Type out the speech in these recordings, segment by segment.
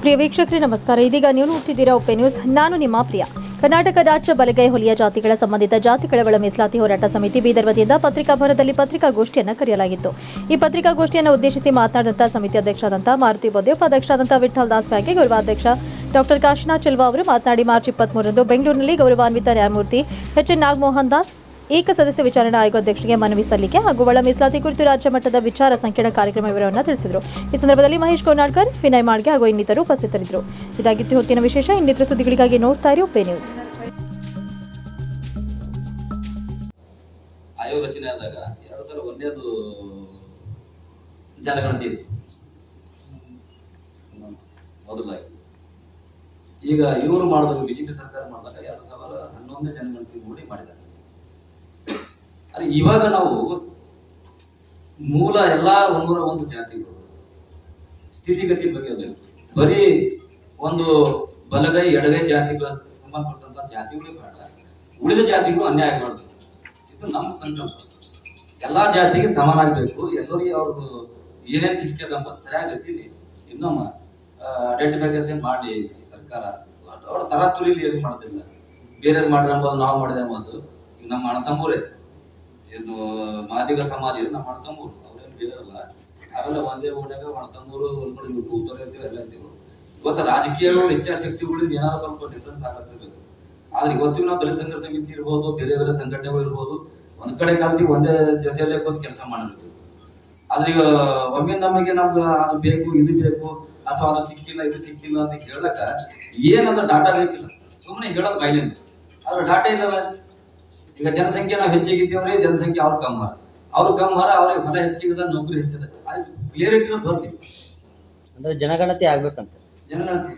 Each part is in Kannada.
ಪ್ರಿಯ ವೀಕ್ಷಕರೇ, ನಮಸ್ಕಾರ. ಇದೀಗ ನೀವು ನೋಡ್ತಿದ್ದೀರಾ ಒಪ್ಪೆ ನ್ಯೂಸ್ ನಾನು ನಿಮ್ಮ ಪ್ರಿಯ. ಕರ್ನಾಟಕ ರಾಜ್ಯ ಬಲಗೈ ಹೊಲಿಯ ಜಾತಿಗಳ ಸಂಬಂಧಿತ ಜಾತಿಗಳ ಮೀಸಲಾತಿ ಹೋರಾಟ ಸಮಿತಿ ಬೀದರ್ ವತಿಯಿಂದ ಪತ್ರಿಕಾ ಭವನದಲ್ಲಿ ಪತ್ರಿಕಾಗೋಷ್ಠಿಯನ್ನು ಕರೆಯಲಾಗಿತ್ತು. ಈ ಪತ್ರಿಕಾಗೋಷ್ಠಿಯನ್ನು ಉದ್ದೇಶಿಸಿ ಮಾತನಾಡಿದಂತಹ ಸಮಿತಿ ಅಧ್ಯಕ್ಷರಾದಂತಹ ಮಾರುತಿ ಬೋದೆ ಉಪಾಧ್ಯಕ್ಷರಾದಂತಹ ವಿಠಲ್ ದಾಸ್ ಬ್ಯಾಗೆ ಗೌರವಾಧ್ಯಕ್ಷ ಡಾಕ್ಟರ್ ಕಾಶಿನಾಥ್ ಚೆಲ್ವಾ ಅವರು ಮಾತನಾಡಿ, ಮಾರ್ಚ್ ಇಪ್ಪತ್ಮೂರರಂದು ಬೆಂಗಳೂರಿನಲ್ಲಿ ಗೌರವಾನ್ವಿತ ನ್ಯಾಯಮೂರ್ತಿ ಎಚ್ ಎನ್ ನಾಗಮೋಹನ್ ದಾಸ್ ಏಕ ಸದಸ್ಯ ವಿಚಾರಣಾ ಆಯೋಗ ಅಧ್ಯಕ್ಷರಿಗೆ ಮನವಿ ಸಲ್ಲಿಕೆ ಹಾಗೂ ಒಳ ಮೀಸಲಾತಿ ಕುರಿತು ರಾಜ್ಯ ಮಟ್ಟದ ವಿಚಾರ ಸಂಕಿರಣ ಕಾರ್ಯಕ್ರಮ ವಿವರವನ್ನು ತಿಳಿಸಿದರು. ಈ ಸಂದರ್ಭದಲ್ಲಿ ಮಹೇಶ್ ಕೋನಾಡ್ಕರ್ ವಿನಯ್ ಮಾಳ್ಗೆ ಹಾಗೂ ಇನ್ನಿತರು ಉಪಸ್ಥಿತರಿದ್ದರು. ಇದಾಗಿತ್ತು ಹೊತ್ತಿನ ವಿಶೇಷ, ಇನ್ನಿತರ ಸುದ್ದಿಗಳಿಗಾಗಿ ನೋಡ್ತಾ ಇರಿ ಪೇ ನ್ಯೂಸ್ ಆಯೋಗ ರಚನೆ ಆದಾಗ ಎರಡು ಸಾವಿರ ಒಂದನೇದು ಜನಗಣತಿ ಇತ್ತು. ಮೊದಲಾಗಿ. ಈಗ ಇವರು ಮಾಡಿದಾಗ ಬಿಜೆಪಿ ಸರ್ಕಾರ ಮಾಡಿದಾಗ ಎರಡು ಸಾವಿರದ ಹನ್ನೊಂದನೇ ಜನಗಣತಿ ನೋಡಿ ಮಾಡಿದ್ದಾರೆ. ಅರೆ ಇವಾಗ ನಾವು ಮೂಲ ಎಲ್ಲ ಒಂದೂರ ಒಂದು ಜಾತಿಗಳು. ಸ್ಥಿತಿಗತಿ ಬಗ್ಗೆ ಬರೀ ಒಂದು ಬಲಗೈ, ಎಡಗೈ ಜಾತಿಗಳ ಸಂಬಂಧಪಟ್ಟಂತ ಜಾತಿಗಳೇ ಬೇಡ. ಉಳಿದ ಜಾತಿಗಳು ಅನ್ಯಾಯ ಆಗಬಾರ್ದು ಇದು ನಮ್ಮ ಸಂಕಲ್ಪ. ಎಲ್ಲಾ ಜಾತಿಗೆ ಸಮಾನ ಆಗ್ಬೇಕು ಎಲ್ಲರಿಗೆ ಅವ್ರದ್ದು ಏನೇನು ಸಿಕ್ಕಿದೆ ಅಂಬದು ಸರಿಯಾಗಿ ರೀತಿಲಿ ಇನ್ನೊಮ್ಮೆ ಐಡೆಂಟಿಫಿಕೇಶನ್ ಮಾಡಿ ಸರ್ಕಾರ. ಅವ್ರ ತರಾತುರಿಲಿ ಏನು ಮಾಡ್ತಿಲ್ಲ. ಬೇರೆ ಮಾಡ್ರಿ ಅಂಬೋದು ನಾವು ಮಾಡಿದೆ ಅಂಬೋದು ಈಗ ನಮ್ಮ ಅಣ್ಣ ತಮ್ಮೂರೇ. ಏನು ಮಾದಿಗ ಸಮಾಜ ನಮ್ಮ ತಮ್ಮೂರು ಅವ್ರೇನು ಬೇರೆ ಯಾರೆಲ್ಲ ಒಂದೇ ಓಣ್ಯಾಗ ಅಣ್ಣ ತಮ್ಮೂರು ಒಂದ್ ಕಡೆ ಇವ್ರು ಕೂತವ್ರೆ ಅಂತೀವಿ ಎಲ್ಲ ಅಂತೀವಿ. ಇವತ್ತು ರಾಜಕೀಯಗಳು ಇಚ್ಛಾಶಕ್ತಿಗಳಿಂದ ಏನಾದ್ರು ಸ್ವಲ್ಪ ಡಿಫ್ರೆನ್ಸ್ ಆಗತ್ತಿರ್ಬೇಕು ಆದ್ರೆ ಇವತ್ತಿಗೂ ನಾವು ದಲಿತ ಸಂಘರ್ಷ ಸಮಿತಿ ಇರ್ಬೋದು, ಬೇರೆ ಬೇರೆ ಸಂಘಟನೆಗಳು ಇರ್ಬೋದು, ಒಂದ್ ಕಡೆ ಕಲ್ತಿ ಒಂದೇ ಜೊತೆಯಲ್ಲೇ ಕೂತು ಕೆಲಸ ಮಾಡಿರ್ತೀವಿ ಆದ್ರೆ ಈಗ ಒಮ್ಮೆ ನಮಗೆ ನಮ್ಗೆ ಅದು ಬೇಕು, ಇದು ಬೇಕು, ಅಥವಾ ಅದು ಸಿಕ್ಕಿಲ್ಲ, ಇದು ಸಿಕ್ಕಿಲ್ಲ ಅಂತ ಹೇಳಕ್ಕ ಏನಂದ್ರೆ ಡಾಟಾ ಬೇಕಿಲ್ಲ. ಸುಮ್ಮನೆ ಹೇಳೋದು ಬೈಲಿಂದ ಆದ್ರೆ ಡಾಟಾ ಇಲ್ಲಲ್ಲ ಈಗ ಜನಸಂಖ್ಯೆ ನಾವು ಹೆಚ್ಚಿಗಿದ್ದೇವ್ರಿ ಜನಸಂಖ್ಯೆ ಅವ್ರು ಕಮ್ಮ. ಅವ್ರು ಕಮ್ಮ ಅವ್ರಿಗೆ ಹೊರ ಹೆಚ್ಚಿಗದ ನೌಕರಿ ಹೆಚ್ಚದ. ಅದು ಕ್ಲಿಯರಿಟಿ ಬರ್ಲಿ. ಅಂದ್ರೆ ಜನಗಣತಿ ಆಗ್ಬೇಕಂತ. ಜನಗಣತಿ.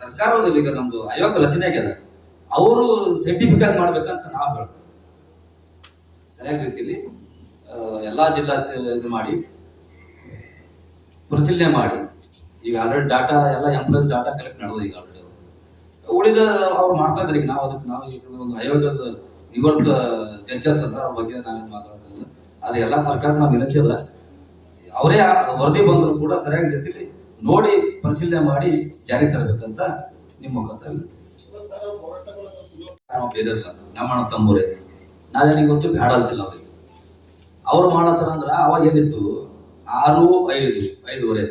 ಸರ್ಕಾರ ಈಗ ನಮ್ದು ಆಯೋಗ ರಚನೆ ಆಗ್ಯದ. ಅವರು ಸರ್ಟಿಫಿಕೇಟ್ ಮಾಡ್ಬೇಕಂತ ನಾವು ಹೇಳ್ತೇವೆ. ಸರಿಯಾದ ರೀತಿಯಲ್ಲಿ ಎಲ್ಲಾ ಜಿಲ್ಲಾ ಇದು ಮಾಡಿ ಪರಿಶೀಲನೆ ಮಾಡಿ. ಈಗ ಆಲ್ರೆಡಿ ಡಾಟಾ ಎಲ್ಲ ಎಂಪ್ಲಾಯೀಸ್ ಡಾಟಾ ಕಲೆಕ್ಟ್ ಮಾಡೋದು ಈಗ ಆಲ್ರೆಡಿ ಉಳಿದ ಅವ್ರು ಮಾಡ್ತಾ ಇದ್ರಿ ಈಗ ನಾವು ಅದಕ್ಕೆ ನಾವು ಈಗ ಒಂದು ಆಯೋಗದ ನಿವೃತ್ತ ಜಡ್ಜಸ್ ಅದ ಬಗ್ಗೆ ನಾನು ಮಾತಾಡೋದಿಲ್ಲ. ಆದ್ರೆ ಎಲ್ಲಾ ಸರ್ಕಾರ ನಾವು ವಿನಂತಿ ಅಲ್ಲ. ಅವರೇ ವರದಿ ಬಂದ್ರು ಕೂಡ ಸರಿಯಾಗಿ ರೀತಿಲಿ ನೋಡಿ ಪರಿಶೀಲನೆ ಮಾಡಿ ಜಾರಿ ತರಬೇಕಂತ ನಿಮ್ಮ ಮುಖಾಂತರ ಬೇರೆ ನಮ್ಮ ತಮ್ಮೂರೇ. ನಾವೇನಿಗೆ ಗೊತ್ತು ಬೇಡ ಅಂತಿಲ್ಲ ಅವ್ರಿಗೆ. ಅವ್ರು ಮಾಡತ್ತಾರ ಅಂದ್ರ ಅವಾಗ ಏನಿತ್ತು? ಆರು, ಐದು, ಐದುವರೆ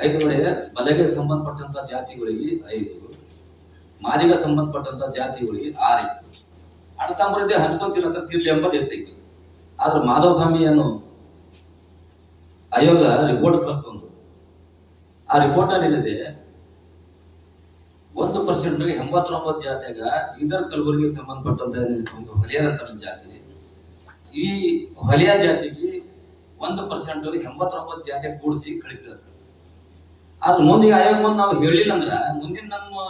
ಐದುವರೆ ಬಲೆಗೆ ಸಂಬಂಧಪಟ್ಟಂತ ಜಾತಿಗಳಿಗೆ ಐದು. ಮಾದಿಗ ಸಂಬಂಧಪಟ್ಟಂತ ಜಾತಿಗಳಿಗೆ ಆರು. ಇತ್ತು ಅಣ್ಣ ಹಂಚ್ಕೊಂತಿಲ್ಲ ಅಂತ ತಿರ್ಲಿ ಎಂಬ ಎತ್ತೈತಿ ಆದ್ರೆ ಮಾಧವ ಸ್ವಾಮಿ ಏನು ಆಯೋಗ ರಿಪೋರ್ಟ್ ಕಳಿಸ್ತಂದು ಆ ರಿಪೋರ್ಟ್ ಅಲ್ಲಿ ಏನಿದೆ ಒಂದು ಪರ್ಸೆಂಟ್ ಎಂಬತ್ತೊಂಬತ್ತು ಜಾತಿಯಾಗ ಇದರ ಕಲಬುರಗಿ ಸಂಬಂಧಪಟ್ಟಂತ ಒಂದು ಹೊಲಿಯರ್ ಜಾತಿ. ಈ ಹೊಲಿಯ ಜಾತಿಗೆ ಒಂದು ಪರ್ಸೆಂಟ್ ಎಂಬತ್ತೊಂಬತ್ತು ಜಾತಿ ಕೂಡಿಸಿ ಕಳಿಸಿದ್ದಾರೆ ಆದ್ರೆ ಮುಂದೆ ಆಯೋಗ ಮುಂದೆ ನಾವು ಹೇಳಿಲ್ಲ ಅಂದ್ರ ಮುಂದಿನ ನಮ್ಮ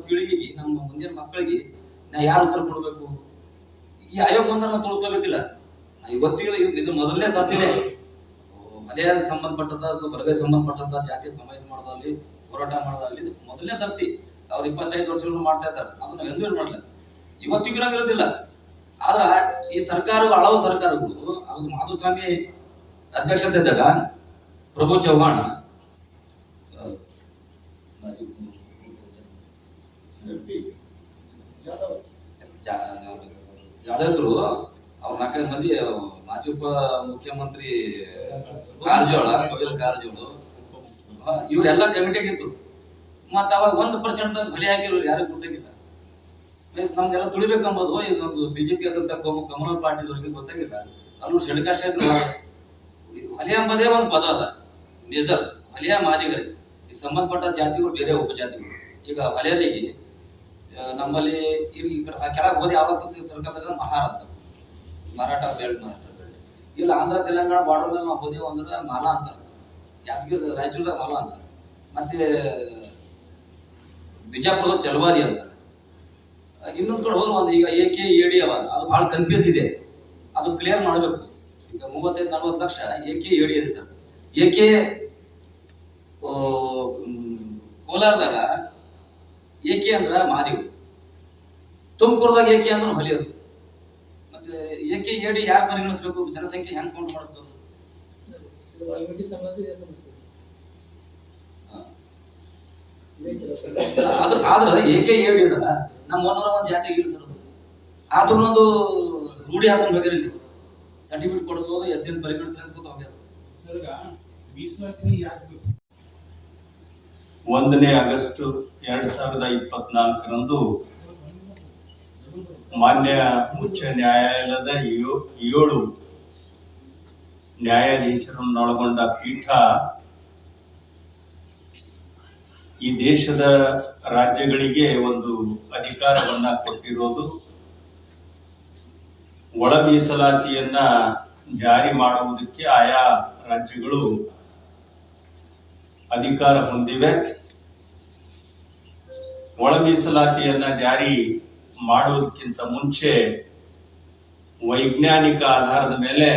ಪೀಳಿಗೆಗೆ, ನಮ್ಮ ಮುಂದಿನ ಮಕ್ಕಳಿಗೆ ನಾ ಯಾರು ಉತ್ತರ ಕೊಡ್ಬೇಕು? ಈ ಆಯೋಗ ಮುಂದೆ ನಾವು ತೋರಿಸ್ಕೋಬೇಕಿಲ್ಲ ಇವತ್ತಿಗೆ ಇದು- ಮೊದಲನೇ ಸಾಧ್ಯನೇ ಮಲೆಯ ಸಂಬಂಧಪಟ್ಟದ ಅಥವಾ ಬಲಗೈ ಸಂಬಂಧಪಟ್ಟಂತ ಜಾತಿ ಸಮಾಜ ಮಾಡೋದಾಗ್ಲಿ, ಹೋರಾಟ ಮಾಡೋದಾಗ್ಲಿ ಮೊದಲನೇ ಸರ್ತಿ. ಅವ್ರು ಇಪ್ಪತ್ತೈದು ವರ್ಷಗಳು ಮಾಡ್ತಾ ಇದ್ದಾರೆ. ಅದನ್ನ ಎಂದೂ ಏನ್ ಮಾಡಲ್ಲ ಇವತ್ತಿಗೂ ನಾವು ಇರೋದಿಲ್ಲ. ಆದ್ರ ಈ ಸರ್ಕಾರಗಳು, ಹಲವು ಸರ್ಕಾರಗಳು, ಅದು ಮಾಧುಸ್ವಾಮಿ ಅಧ್ಯಕ್ಷತೆ ಇದ್ದಾಗ ಪ್ರಭು ಚೌಹಾಣ್ ಯಾವ್ದಾದ್ರು ಅವ್ರ ನಾಲ್ಕೈದು ಮಂದಿ, ಮಾಜಿ ಉಪ ಮುಖ್ಯಮಂತ್ರಿ ಕಾರಜೋಳ ಕೋವಿಲ್ ಕಾರಜೋಳ. ಇವರೆಲ್ಲ ಕಮಿಟಿಗೆ ಇದ್ರು ಮತ್ತ ಅವಾಗ ಒಂದು ಪರ್ಸೆಂಟ್ ಬಲಿ ಆಗಿರೋರು ಯಾರಿಗೂ ಗೊತ್ತಾಗಿಲ್ಲ. ನಮ್ಗೆಲ್ಲ ತುಳಿಬೇಕಂಬೋದು ಇದೊಂದು ಬಿಜೆಪಿ ಆದಂತ ಕಮ- ಕಮಲ ಪಾರ್ಟಿದವ್ರಿಗೆ ಗೊತ್ತಾಗಿಲ್ಲ. ಅಲ್ಲೂ ಶೆಡ್ಕಾಷ್ಟ ಇದ್ರು ಹೊಲಿಯ ಎಂಬುದೇ ಒಂದು ಪದ ಅದ, ಮೇಜರ್, ಹೊಲಿಯ ಮಾದಿಗರಿಗೆ. ಈ ಸಂಬಂಧಪಟ್ಟ ಜಾತಿಗಳು ಬೇರೆ ಉಪಜಾತಿಗಳು. ಈಗ ಹೊಲೆಯರಿಗೆ ಆ, ನಮ್ಮಲ್ಲಿ ಈ ಕೆಳಗೆ ಹೋದ ಯಾವತ್ತು ಸರ್ಕಾರದಾಗ ಮಹಾರಾಷ್ಟ್ರ ಅಂತ. ಮರಾಠ ಬೆಲ್ಟ್ ಮಹಾರಾಷ್ಟ್ರ ಬೆಲ್ಟ್ ಇಲ್ಲ ಆಂಧ್ರ ತೆಲಂಗಾಣ ಬಾರ್ಡರ್ ನಾವು ಹೋದೇವು ಅಂದ್ರೆ ಮಾಲ ಅಂತ. ಯಾದಗಿರಿ ರಾಯಚೂರ್ದಾಗ ಮಾಲ ಅಂತ. ಮತ್ತೆ ಬಿಜಾಪುರದ ಚಲವಾದಿ ಅಂತ. ಇನ್ನೊಂದು ಕಡೆ ಹೋದ್ರೆ ಒಂದು ಈಗ ಎ ಕೆ ಎ ಡಿ ಅವ. ಅದು ಭಾಳ ಕನ್ಫ್ಯೂಸ್ ಇದೆ. ಅದು ಕ್ಲಿಯರ್ ಮಾಡಬೇಕು. ಈಗ ಮೂವತ್ತೈದು ನಲ್ವತ್ತು lakh A K A D ಇದೆ ಸರ್. ಎ ಕೆ ಕೋಲಾರದಾಗ ಏಕೆ ಅಂದ್ರ ಮಾದೇವ್ ತುಮಕೂರದಾಗ ಏಕೆ ಅಂದ್ರೆ ಹೊಲಿಯೋದು ಮತ್ತೆ ಏಕೆ ಏಡಿ ಯಾರು ಪರಿಗಣಿಸ್ಬೇಕು ಜನಸಂಖ್ಯೆ ಹೆಂಗ್ ಕೌಂಟ್ ಮಾಡ್ಬೇಕು. ಆದ್ರ ಆದ್ರ ಏಕೆ ಹೇಳಿದ್ರ ನಮ್ಮ ಒಂದೂರ ಒಂದು ಜಾತಿಗೆ ಇಳಿಸಲು ಆದ್ರೂ ಒಂದು ರೂಢಿ ಹಾಕೊಂಡು ನೀವು ಸರ್ಟಿಫಿಕೇಟ್ ಕೊಡೋದು ಎಸ್ ಎನ್ ಪರಿಗಣಿಸಿ ಅಂತ ಹೋಗ್ಯಾರ. ಸರ್ಗ ಮೀಸಲಾತಿನೇ ಯಾಕೆ ಬೇಕು? ಒಂದನೇ ಆಗಸ್ಟ್ ಎರಡ್ ಸಾವಿರದ ಇಪ್ಪತ್ನಾಲ್ಕರಂದು ಮಾನ್ಯ ಉಚ್ಚ ನ್ಯಾಯಾಲಯದ ಏಳು ನ್ಯಾಯಾಧೀಶರನ್ನೊಳಗೊಂಡ ಪೀಠ ಈ ದೇಶದ ರಾಜ್ಯಗಳಿಗೆ ಒಂದು ಅಧಿಕಾರವನ್ನ ಕೊಟ್ಟಿರೋದು. ಒಳ ಮೀಸಲಾತಿಯನ್ನ ಜಾರಿ ಮಾಡುವುದಕ್ಕೆ ಆಯಾ ರಾಜ್ಯಗಳು ಅಧಿಕಾರ ಹೊಂದಿವೆ. ಒಳ ಮೀಸಲಾತಿಯನ್ನ ಜಾರಿ ಮಾಡುವುದಕ್ಕಿಂತ ಮುಂಚೆ ವೈಜ್ಞಾನಿಕ ಆಧಾರದ ಮೇಲೆ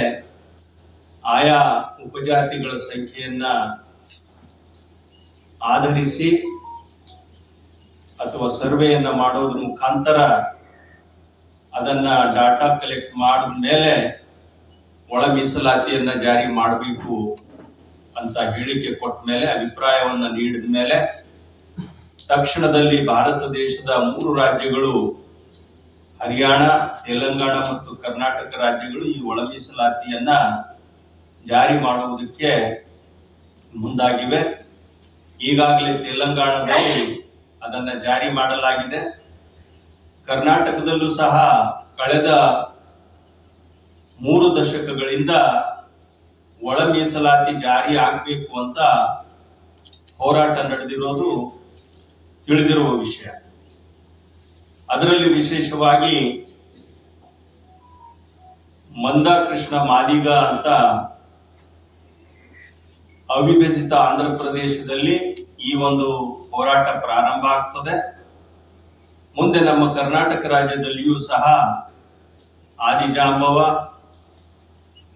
ಆಯಾ ಉಪಜಾತಿಗಳ ಸಂಖ್ಯೆಯನ್ನ ಆಧರಿಸಿ ಅಥವಾ ಸರ್ವೆಯನ್ನ ಮಾಡೋದ್ರ ಮುಖಾಂತರ ಅದನ್ನ ಡಾಟಾ ಕಲೆಕ್ಟ್ ಮಾಡಿದ ಮೇಲೆ ಒಳ ಮೀಸಲಾತಿಯನ್ನ ಜಾರಿ ಮಾಡಬೇಕು ಅಂತ ಹೇಳಿಕೆ ಕೊಟ್ಟ ಮೇಲೆ, ಅಭಿಪ್ರಾಯವನ್ನ ನೀಡಿದ ಮೇಲೆ, ತಕ್ಷಣದಲ್ಲಿ ಭಾರತ ದೇಶದ ಮೂರು ರಾಜ್ಯಗಳು, ಹರಿಯಾಣ, ತೆಲಂಗಾಣ ಮತ್ತು ಕರ್ನಾಟಕ ರಾಜ್ಯಗಳು ಈ ಒಳ ಮೀಸಲಾತಿಯನ್ನ ಜಾರಿ ಮಾಡುವುದಕ್ಕೆ ಮುಂದಾಗಿವೆ. ಈಗಾಗಲೇ ತೆಲಂಗಾಣದಲ್ಲಿ ಅದನ್ನ ಜಾರಿ ಮಾಡಲಾಗಿದೆ. ಕರ್ನಾಟಕದಲ್ಲೂ ಸಹ ಕಳೆದ ಮೂರು ದಶಕಗಳಿಂದ ಒಳ ಮೀಸಲಾತಿ ಜಾರಿ ಆಗ್ಬೇಕು ಅಂತ ಹೋರಾಟ ನಡೆದಿರೋದು ತಿಳಿದಿರುವ ವಿಷಯ. ಅದರಲ್ಲಿ ವಿಶೇಷವಾಗಿ ಮಂದಾಕೃಷ್ಣ ಮಾದಿಗ ಅಂತ ಅವಿಭಜಿತ ಆಂಧ್ರ ಪ್ರದೇಶದಲ್ಲಿ ಈ ಒಂದು ಹೋರಾಟ ಪ್ರಾರಂಭ ಆಗ್ತದೆ. ಮುಂದೆ ನಮ್ಮ ಕರ್ನಾಟಕ ರಾಜ್ಯದಲ್ಲಿಯೂ ಸಹ ಆದಿಜಾಂಬವ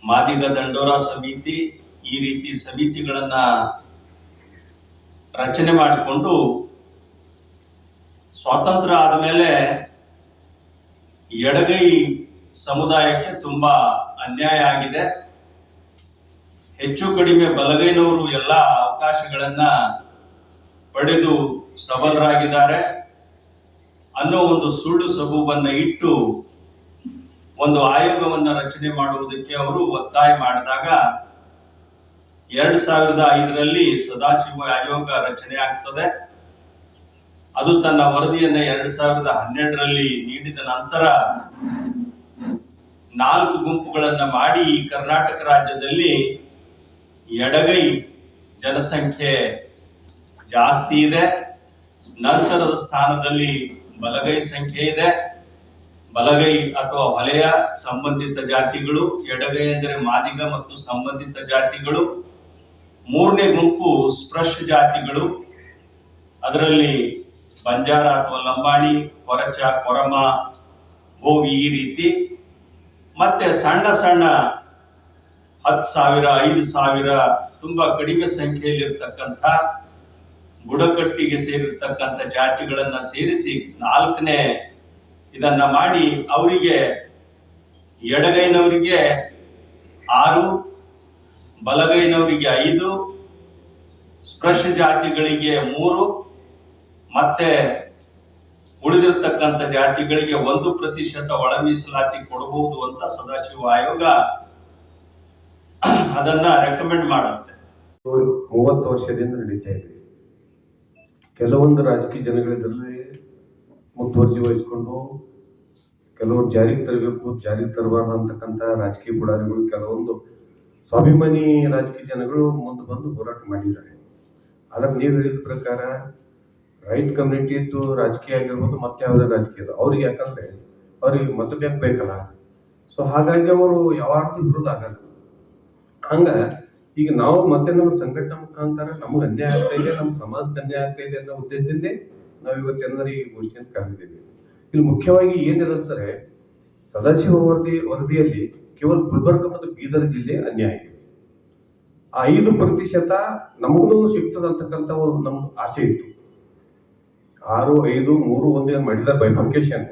ಮಾದಿಗ ದಂಡೋರ ಸಮಿತಿ ಈ ರೀತಿ ಸಮಿತಿಗಳನ್ನ ರಚನೆ ಮಾಡಿಕೊಂಡು ಸ್ವಾತಂತ್ರ್ಯ ಆದಮೇಲೆ ಎಡಗೈ ಸಮುದಾಯಕ್ಕೆ ತುಂಬಾ ಅನ್ಯಾಯ ಆಗಿದೆ. ಹೆಚ್ಚು ಕಡಿಮೆ ಬಲಗೈನವರು ಎಲ್ಲ ಅವಕಾಶಗಳನ್ನ ಪಡೆದು ಸಬಲರಾಗಿದ್ದಾರೆ. ಅನ್ನೋ ಒಂದು ಸುಳ್ಳು ಸಬೂಬನ್ನ ಇಟ್ಟು ಒಂದು ಆಯೋಗವನ್ನ ರಚನೆ ಮಾಡುವುದಕ್ಕೆ ಅವರು ಒತ್ತಾಯ ಮಾಡಿದಾಗ ಎರಡ್ ಸಾವಿರದ ಐದರಲ್ಲಿ ಸದಾಶಿವ ಆಯೋಗ ರಚನೆ ಆಗ್ತದೆ. ಅದು ತನ್ನ ವರದಿಯನ್ನ ಎರಡ್ ಸಾವಿರದ ಹನ್ನೆರಡರಲ್ಲಿ ನೀಡಿದ ನಂತರ ನಾಲ್ಕು ಗುಂಪುಗಳನ್ನ ಮಾಡಿ ಕರ್ನಾಟಕ ರಾಜ್ಯದಲ್ಲಿ ಎಡಗೈ ಜನಸಂಖ್ಯೆ ಜಾಸ್ತಿ ಇದೆ. ನಂತರದ ಸ್ಥಾನದಲ್ಲಿ ಬಲಗೈ ಸಂಖ್ಯೆ ಇದೆ. ಬಲಗೈ ಅಥವಾ ವಲಯ ಸಂಬಂಧಿತ ಜಾತಿಗಳು, ಎಡಗೈ ಅಂದರೆ ಮಾದಿಗ ಮತ್ತು ಸಂಬಂಧಿತ ಜಾತಿಗಳು, ಮೂರನೇ ಗುಂಪು ಸ್ಪೃಶ್ ಜಾತಿಗಳು, ಅದರಲ್ಲಿ ಬಂಜಾರ ಅಥವಾ ಲಂಬಾಣಿ, ಕೊರಚ, ಕೊರಮ, ಗೋವಿ ಈ ರೀತಿ. ಮತ್ತೆ ಸಣ್ಣ ಸಣ್ಣ ಹತ್ತು ಸಾವಿರ, ಐದು ಸಾವಿರ ತುಂಬಾ ಕಡಿಮೆ ಸಂಖ್ಯೆಯಲ್ಲಿರ್ತಕ್ಕಂಥ ಬುಡಕಟ್ಟಿಗೆ ಸೇರಿರ್ತಕ್ಕಂಥ ಜಾತಿಗಳನ್ನ ಸೇರಿಸಿ ನಾಲ್ಕನೇ ಇದನ್ನ ಮಾಡಿ ಅವರಿಗೆ, ಎಡಗೈನವರಿಗೆ ಆರು, ಬಲಗೈನವರಿಗೆ ಐದು, ಸ್ಪೃಶ ಜಾತಿಗಳಿಗೆ ಮೂರು, ಮತ್ತೆ ಉಳಿದಿರ್ತಕ್ಕಂಥ ಜಾತಿಗಳಿಗೆ ಒಂದು ಪ್ರತಿಶತ ಒಳ ಮೀಸಲಾತಿ ಕೊಡಬಹುದು ಅಂತ ಸದಾಶಿವ ಆಯೋಗ ಅದನ್ನ ರೆಕಮೆಂಡ್ ಮಾಡುತ್ತೆ. ಮೂವತ್ತು ವರ್ಷದಿಂದ ನಡೀತಾ ಇದೆ. ಕೆಲವೊಂದು ರಾಜಕೀಯ ಜನಗಳು ಇದರಲ್ಲಿ ಮುತುವರ್ಜಿ ವಹಿಸ್ಕೊಂಡು ಕೆಲವರು ಜಾರಿಗೆ ತರಬೇಕು, ಜಾರಿಗೆ ತರಬಾರ್ದು ಅಂತಕ್ಕಂಥ ರಾಜಕೀಯ ಪುಡಾರಿಗಳು ಕೆಲವೊಂದು ಸ್ವಾಭಿಮಾನಿ ರಾಜಕೀಯ ಜನಗಳು ಮುಂದೆ ಬಂದು ಹೋರಾಟ ಮಾಡಿದ್ದಾರೆ. ಆದ್ರೆ ನೀವು ಹೇಳಿದ ಪ್ರಕಾರ ರೈಟ್ ಕಮ್ಯುನಿಟಿದ್ದು ರಾಜಕೀಯ ಆಗಿರ್ಬೋದು ಮತ್ತೆ ಯಾವುದೇ ರಾಜಕೀಯ ಅವ್ರಿಗೆ ಯಾಕಂದ್ರೆ ಅವ್ರಿಗೆ ಮತ ಬ್ಯಾಂಕ್ ಬೇಕಲ್ಲ. ಸೊ ಹಾಗಾಗಿ ಅವರು ಯಾವಾಗ್ಲೂ ವಿರೋಧ ಆಗಲ್ಲ. ಹಂಗ ಈಗ ನಾವು ಮತ್ತೆ ನಮ್ಮ ಸಂಘಟನೆ ಮುಖಾಂತರ ನಮಗೆ ಅನ್ಯಾಯ ಆಗ್ತಾ ಇದೆ, ನಮ್ಮ ಸಮಾಜಕ್ಕೆ ಅನ್ಯಾಯ ಆಗ್ತಾ ಇದೆ ಅನ್ನೋ ಉದ್ದೇಶದಿಂದ ನಾವು ಇವತ್ತೆಲ್ಲರೂ ಈ ಗೋಷ್ಠಿಯನ್ನು ಕರೆದಿದ್ದೇವೆ ಇಲ್ಲಿ ಮುಖ್ಯವಾಗಿ ಏನಿದೆ ಅಂತಾರೆ ಸದಾಶಿವ ವರದಿ, ವರದಿಯಲ್ಲಿ ಕೇವಲ ಗುಲ್ಬರ್ಗ ಮತ್ತು ಬೀದರ್ ಜಿಲ್ಲೆ ಅನ್ಯಾಯ ಇದೆ. ಆ ಐದು ಪ್ರತಿಶತ ನಮಗೂ ಸಿಗ್ತದೆ ಅಂತಕ್ಕಂಥ ಒಂದು ನಮ್ದು ಆಸೆ ಇತ್ತು. ಆರು, ಐದು, ಮೂರು ಒಂದು ಮಾಡಿದ ಬೈಫರ್ಕೇಶನ್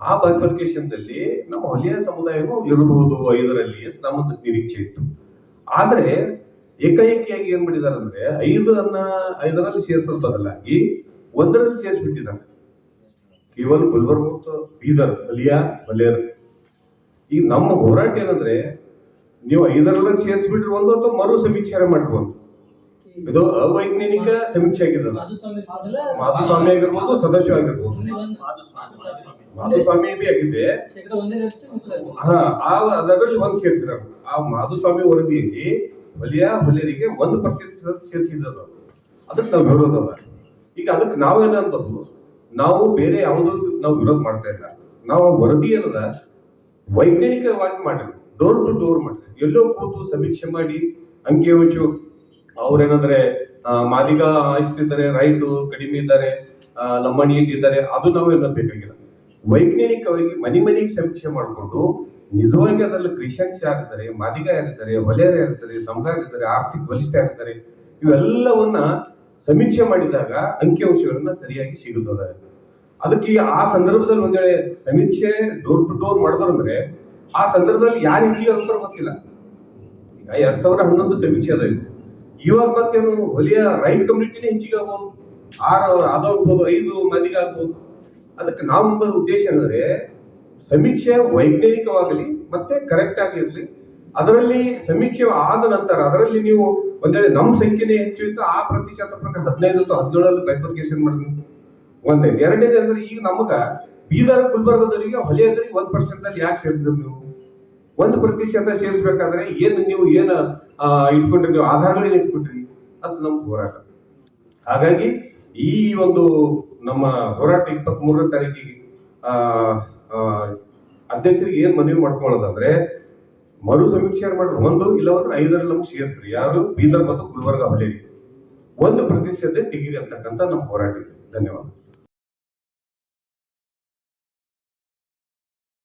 ಆ ಬೈಫರ್ಕೇಶನ್ದಲ್ಲಿ ನಮ್ಮ ಹೊಲಿಯ ಸಮುದಾಯವೂ ಇರಬಹುದು ಐದರಲ್ಲಿ ಅಂತ ನಮ್ಮೊಂದು ನಿರೀಕ್ಷೆ ಇತ್ತು. ಆದರೆ ಏಕಾಏಕಿಯಾಗಿ ಏನ್ ಮಾಡಿದಾರೆ ಅಂದ್ರೆ ಐದನ್ನ ಐದರಲ್ಲಿ ಸೇರ್ಸೋದ್ ಬದಲಾಗಿ ಒಂದರಲ್ಲಿ ಸೇರಿಸ್ಬಿಟ್ಟಿದ್ದಾರೆ. ಕೇವಲ ಗುಲ್ಬರ್ಗ ಮತ್ತು ಬೀದರ್ ಬಲಿಯಾ ಬಲೇರ್ ಈಗ ನಮ್ಮ ಹೋರಾಟ ಏನಂದ್ರೆ, ನೀವು ಐದರಲ್ಲಿ ಸೇರಿಸ್ಬಿಟ್ರಿ ಒಂದು ಅಥವಾ ಮರು ಸಮೀಕ್ಷೆ ಮಾಡಬಹುದು ಇದು ಅವೈಜ್ಞಾನಿಕ ಸಮೀಕ್ಷೆ ಆಗಿದ್ದಲ್ಲ ಮಾಧುಸ್ವಾಮಿ ಆಗಿರ್ಬೋದು ಸದಸ್ಯ ಆಗಿರ್ಬೋದು. ಮಾಧುಸ್ವಾಮಿ ಬಿ ಆಗಿದೆ ಹಾ, ಆ ಅದರಲ್ಲಿ ಒಂದು ಸೇರಿಸಿದ ಆ ಮಾಧುಸ್ವಾಮಿ ವರದಿಯಲ್ಲಿ ಬಲಿಯಾ ಹೊಲಿಯರಿಗೆ ಒಂದು ಪರ್ಸೆಂಟ್ ಸೇರಿಸಿದ್ದು ಅದಕ್ಕೆ ನಾವು ವಿರೋಧದ ಈಗ ಅದಕ್ಕೆ ನಾವೇನ ಅನ್ಬೋದು ನಾವು ಬೇರೆ ಯಾವುದು ನಾವು ವಿರೋಧ ಮಾಡ್ತಾ ಇಲ್ಲ. ನಾವು ವರದಿ ಏನದ ವೈಜ್ಞಾನಿಕವಾಗಿ ಮಾಡಿರಿ ಡೋರ್ ಟು ಡೋರ್ ಮಾಡಿರಿ ಎಲ್ಲೋ ಕೂತು ಸಮೀಕ್ಷೆ ಮಾಡಿ ಅಂಕಿಅಂಶು ಅವ್ರೇನಂದ್ರೆ ಮಾಲೀಗ ಇಷ್ಟಿದ್ದಾರೆ ರೈಟು ಕಡಿಮೆ ಇದ್ದಾರೆ ಲಂಬಾಣಿ ಇದ್ದಾರೆ, ಅದು ನಾವು ಎಲ್ಲ ಬೇಕಾಗಿಲ್ಲ. ವೈಜ್ಞಾನಿಕವಾಗಿ ಮನೆ ಮನೆಗೆ ಸಮೀಕ್ಷೆ ಮಾಡಿಕೊಂಡು, ನಿಜವಾಗಿ ಅದರಲ್ಲಿ ಕ್ರಿಶ್ಚಿಯನ್ಸ್ ಯಾರಿದ್ದಾರೆ ಮಾದಿಗ ಯಾರಿದ್ದಾರೆ ವಲಯರ ಯಾರಿದ್ದಾರೆ ಸಮುದಾಯ ಇರ್ತಾರೆ ಆರ್ಥಿಕ ಬಲಿಷ್ಠ ಯಾರಿದ್ದಾರೆ, ಇವೆಲ್ಲವನ್ನ ಸಮೀಕ್ಷೆ ಮಾಡಿದಾಗ ಅಂಕಿಅಂಶಗಳನ್ನ ಸರಿಯಾಗಿ ಸಿಗುತ್ತದೆ. ಅದಕ್ಕೆ ಆ ಸಂದರ್ಭದಲ್ಲಿ ಒಂದ್ ವೇಳೆ ಸಮೀಕ್ಷೆ ಡೋರ್ ಟು ಡೋರ್ ಮಾಡಿದ್ರಂದ್ರೆ ಆ ಸಂದರ್ಭದಲ್ಲಿ ಯಾರು ಹೆಚ್ಚಿಗೆ ಅಂತಾರ ಗೊತ್ತಿಲ್ಲ. ಈಗ ಎರಡ್ ಸಾವಿರ ಹನ್ನೊಂದು ಸಮೀಕ್ಷೆ ಅದ ಇದು. ಇವಾಗ ಮತ್ತೇನು ಹೊಲಿಯ ರೈಟ್ ಕಮ್ಯುನಿಟಿನೇ ಹೆಚ್ಚಿಗೆ ಆಗ್ಬೋದು? ಆರು ಅದಾಗ್ಬೋದು ಐದು ಮಂದಿಗೆ ಆಗ್ಬೋದು. ಅದಕ್ಕೆ ನಾವು ಮುಂಬರುವ ಉದ್ದೇಶ ಅಂದ್ರೆ ಸಮೀಕ್ಷೆ ವೈಜ್ಞಾನಿಕವಾಗಲಿ ಮತ್ತೆ ಕರೆಕ್ಟ್ ಆಗಿರ್ಲಿ, ಅದರಲ್ಲಿ ಸಮೀಕ್ಷೆ ಆದ ನಂತರ ಅದರಲ್ಲಿ ನೀವು ಒಂದ್ ವೇಳೆ ನಮ್ಮ ಸಂಖ್ಯೆನೇ ಹೆಚ್ಚು ಇತ್ತು ಆ ಪ್ರತಿಶತ ಪ್ರಕಾರ ಹದಿನೈದು ಅಥವಾ ಹದಿನೇಳಲ್ಲಿ ಬೈಫರ್ಕೇಶನ್ ಮಾಡಿದ್ವಿ ಒಂದೈದು. ಎರಡನೇದು ಅಂದ್ರೆ ಈಗ ನಮಗ ಬೀದರ್, ಗುಲ್ಬರ್ಗದವರಿಗೆ ಹೊಲೆಯದರಿಗೆ ಒಂದ್ ಪರ್ಸೆಂಟ್ ಅಲ್ಲಿ ಯಾಕೆ ಸೇರಿಸಿದ್ರು ನೀವು? ಒಂದು ಪ್ರತಿಶತ ಸೇರಿಸ್ಬೇಕಾದ್ರೆ ಏನು ನೀವು ಏನು ಇಟ್ಕೊಂಡ್ರಿ ನೀವು ಆಧಾರಗಳೇನು ಇಟ್ಕೊಂಡ್ರಿ ಅದು ನಮ್ಮ ಹೋರಾಟ. ಹಾಗಾಗಿ ಈ ಒಂದು ನಮ್ಮ ಹೋರಾಟ ಇಪ್ಪತ್ತ್ ಮೂರನೇ ತಾರೀಕಿಗೆ ಅಧ್ಯಕ್ಷರಿಗೆ ಏನ್ ಮನವಿ ಮಾಡ್ಕೊಳ್ಳೋದಂದ್ರೆ ಮರು ಸಮೀಕ್ಷೆ ಮಾಡಿದ್ರು ಒಂದು ಇಲ್ಲ ಅಂದ್ರೆ ಐದರಲ್ಲಿ ನಮ್ಗೆ ಸೇರಿಸ್ರಿ ಯಾರು? ಬೀದರ್ ಮತ್ತು ಗುಲ್ಬರ್ಗ ಹಳ್ಳಿ ಒಂದು ಪ್ರತಿಶತ ತೆಗೀರಿ ಅಂತಕ್ಕಂಥ ನಮ್ಮ ಹೋರಾಟ ಧನ್ಯವಾದ